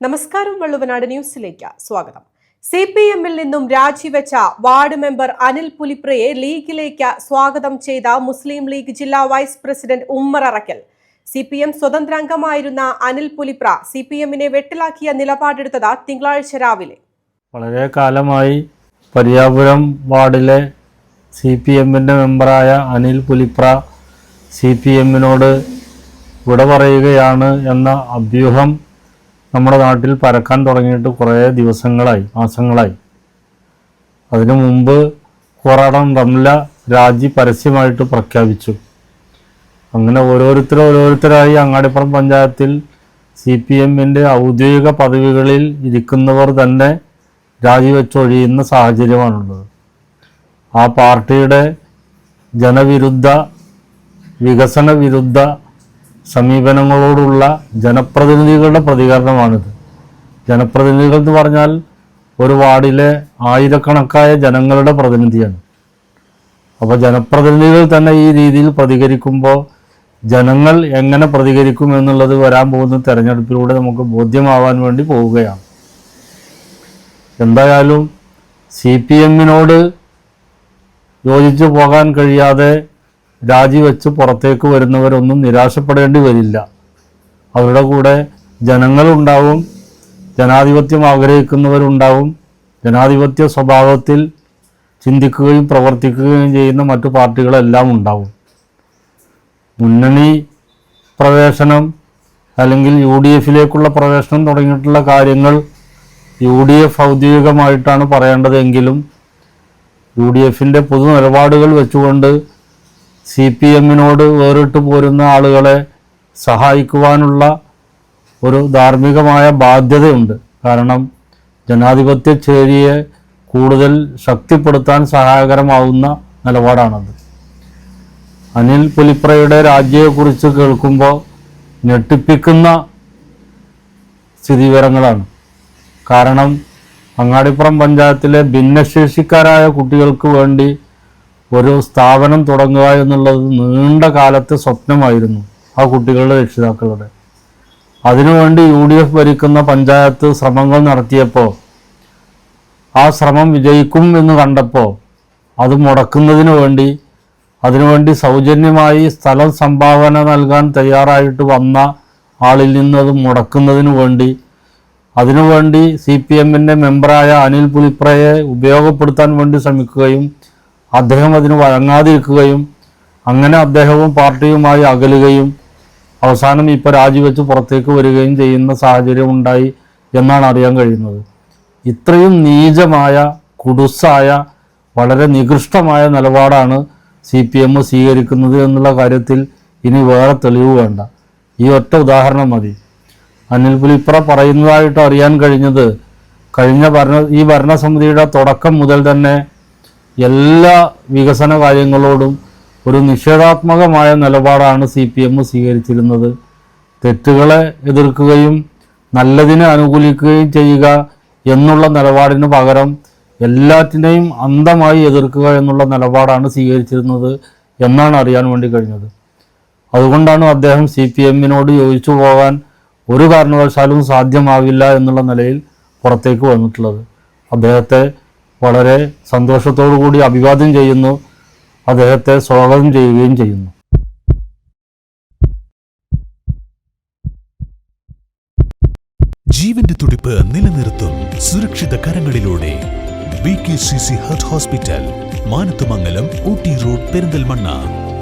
നമസ്കാരം വള്ളുവനാട് ന്യൂസിലേക്ക് സ്വാഗതം. സി പി എമ്മിൽ നിന്നും രാജിവെച്ച വാർഡ് മെമ്പർ അനിൽ പുലിപ്രയെ ലീഗിലേക്ക് സ്വാഗതം ചെയ്ത മുസ്ലിം ലീഗ് ജില്ലാ vice president Ummer Arakkal C P M സ്വതന്ത്രംഗമായിരുന്ന Anil Pulipra C P എമ്മിനെ വെട്ടിലാക്കിയ നിലപാടെടുത്തത് തിങ്കളാഴ്ച രാവിലെ. വളരെ കാലമായി പരിയാപുരം വാർഡിലെ സി പി എമ്മിന്റെ മെമ്പറായ അനിൽ പുലിപ്ര സി പി എമ്മിനോട് വിട പറയുകയാണ് എന്ന അഭ്യൂഹം നമ്മുടെ നാട്ടിൽ പരക്കാൻ തുടങ്ങിയിട്ട് കുറേ ദിവസങ്ങളായി മാസങ്ങളായി. അതിനു മുമ്പ് കോറാടം റംല രാജി പരസ്യമായിട്ട് പ്രഖ്യാപിച്ചു. അങ്ങനെ ഓരോരുത്തർ ഓരോരുത്തരായി അങ്ങാടിപ്പുറം പഞ്ചായത്തിൽ സി പി എമ്മിന്റെ ഔദ്യോഗിക പദവികളിൽ ഇരിക്കുന്നവർ തന്നെ രാജിവെച്ചൊഴിയുന്ന സാഹചര്യമാണുള്ളത്. ആ പാർട്ടിയുടെ ജനവിരുദ്ധ വികസന വിരുദ്ധ സമീപനങ്ങളോടുള്ള ജനപ്രതിനിധികളുടെ പ്രതികരണമാണിത്. ജനപ്രതിനിധികൾ എന്ന് പറഞ്ഞാൽ ഒരു വാർഡിലെ ആയിരക്കണക്കായ ജനങ്ങളുടെ പ്രതിനിധിയാണ്. അപ്പോൾ ജനപ്രതിനിധികൾ തന്നെ ഈ രീതിയിൽ പ്രതികരിക്കുമ്പോൾ ജനങ്ങൾ എങ്ങനെ പ്രതികരിക്കും എന്നുള്ളത് വരാൻ പോകുന്ന തെരഞ്ഞെടുപ്പിലൂടെ നമുക്ക് ബോധ്യമാവാൻ വേണ്ടി പോവുകയാണ്. എന്തായാലും സി പി എമ്മിനോട് യോജിച്ചു പോകാൻ കഴിയാതെ രാജിവെച്ച് പുറത്തേക്ക് വരുന്നവരൊന്നും നിരാശപ്പെടേണ്ടി വരില്ല. അവരുടെ കൂടെ ജനങ്ങളുണ്ടാവും ജനാധിപത്യം ആഗ്രഹിക്കുന്നവരുണ്ടാവും ജനാധിപത്യ സ്വഭാവത്തിൽ ചിന്തിക്കുകയും പ്രവർത്തിക്കുകയും ചെയ്യുന്ന മറ്റു പാർട്ടികളെല്ലാം ഉണ്ടാവും. മുന്നണി പ്രവേശനം അല്ലെങ്കിൽ യു ഡി എഫിലേക്കുള്ള പ്രവേശനം തുടങ്ങിയിട്ടുള്ള കാര്യങ്ങൾ യു ഡി എഫ് ഔദ്യോഗികമായിട്ടാണ് പറയേണ്ടതെങ്കിലും യു ഡി എഫിന്റെ പൊതു നിലപാടുകൾ വെച്ചുകൊണ്ട് സി പി എമ്മിനോട് വേറിട്ട് പോരുന്ന ആളുകളെ സഹായിക്കുവാനുള്ള ഒരു ധാർമ്മികമായ ബാധ്യതയുണ്ട്. കാരണം ജനാധിപത്യ ചേരിയെ കൂടുതൽ ശക്തിപ്പെടുത്താൻ സഹായകരമാവുന്ന നിലപാടാണത്. അനിൽ പുലിപ്രയുടെ രാജ്യയെക്കുറിച്ച് കേൾക്കുമ്പോൾ ഞെട്ടിപ്പിക്കുന്ന സ്ഥിതിവിവരങ്ങളാണ്. കാരണം അങ്ങാടിപ്പുറം പഞ്ചായത്തിലെ ഭിന്നശേഷിക്കാരായ കുട്ടികൾക്ക് വേണ്ടി ഒരു സ്ഥാപനം തുടങ്ങുക എന്നുള്ളത് നീണ്ട കാലത്തെ സ്വപ്നമായിരുന്നു ആ കുട്ടികളുടെ രക്ഷിതാക്കളുടെ. അതിനുവേണ്ടി യു ഡി എഫ് ഭരിക്കുന്ന പഞ്ചായത്ത് ശ്രമങ്ങൾ നടത്തിയപ്പോൾ ആ ശ്രമം വിജയിക്കും എന്ന് കണ്ടപ്പോൾ അത് മുടക്കുന്നതിന് വേണ്ടി അതിനുവേണ്ടി സൗജന്യമായി സ്ഥലം സംഭാവന നൽകാൻ തയ്യാറായിട്ട് വന്ന ആളിൽ നിന്ന് അത് മുടക്കുന്നതിന് വേണ്ടി അതിനുവേണ്ടി സി പി എമ്മിന്റെ മെമ്പറായ അനിൽ പുലിപ്രയെ ഉപയോഗപ്പെടുത്താൻ വേണ്ടി ശ്രമിക്കുകയും അദ്ദേഹം അതിന് വഴങ്ങാതിരിക്കുകയും അങ്ങനെ അദ്ദേഹവും പാർട്ടിയുമായി അകലുകയും അവസാനം ഇപ്പോൾ രാജിവെച്ച് പുറത്തേക്ക് വരികയും ചെയ്യുന്ന സാഹചര്യം ഉണ്ടായി എന്നാണ് അറിയാൻ കഴിയുന്നത്. ഇത്രയും നീചമായ കുടുസായ വളരെ നികൃഷ്ടമായ നിലപാടാണ് സി പി എം സ്വീകരിക്കുന്നത് എന്നുള്ള കാര്യത്തിൽ ഇനി വേറെ തെളിവ് വേണ്ട. ഈ ഒറ്റ ഉദാഹരണം മതി. അനിൽ പുലിപ്ര പറയുന്നതായിട്ട് അറിയാൻ കഴിഞ്ഞത് കഴിഞ്ഞ ഭരണ ഈ ഭരണസമിതിയുടെ തുടക്കം മുതൽ തന്നെ എല്ലാ വികസന കാര്യങ്ങളോടും ഒരു നിഷേധാത്മകമായ നിലപാടാണ് സി പി എം സ്വീകരിച്ചിരുന്നത്. തെറ്റുകളെ എതിർക്കുകയും നല്ലതിനെ അനുകൂലിക്കുകയും ചെയ്യുക എന്നുള്ള നിലപാടിന് പകരം എല്ലാറ്റിനെയും അന്ധമായി എതിർക്കുക എന്നുള്ള നിലപാടാണ് സ്വീകരിച്ചിരുന്നത് എന്നാണ് അറിയാൻ വേണ്ടി കഴിഞ്ഞത്. അതുകൊണ്ടാണ് അദ്ദേഹം സി പി എമ്മിനോട് യോജിച്ചു പോകാൻ ഒരു കാരണവശാലും സാധ്യമാകില്ല എന്നുള്ള നിലയിൽ പുറത്തേക്ക് വന്നിട്ടുള്ളത്. അദ്ദേഹത്തെ വളരെ സന്തോഷത്തോടു കൂടി അഭിവാദ്യം ചെയ്യുന്നു. അദ്ദേഹത്തെ സ്വാഗതം ചെയ്യുകയും ചെയ്യുന്നു. ജീവന്റെ തുടിപ്പ് നിലനിർത്തും സുരക്ഷിത കരങ്ങളിലൂടെ. B K C C heart hospital Manathumangalam Ooty road Perinthalmanna.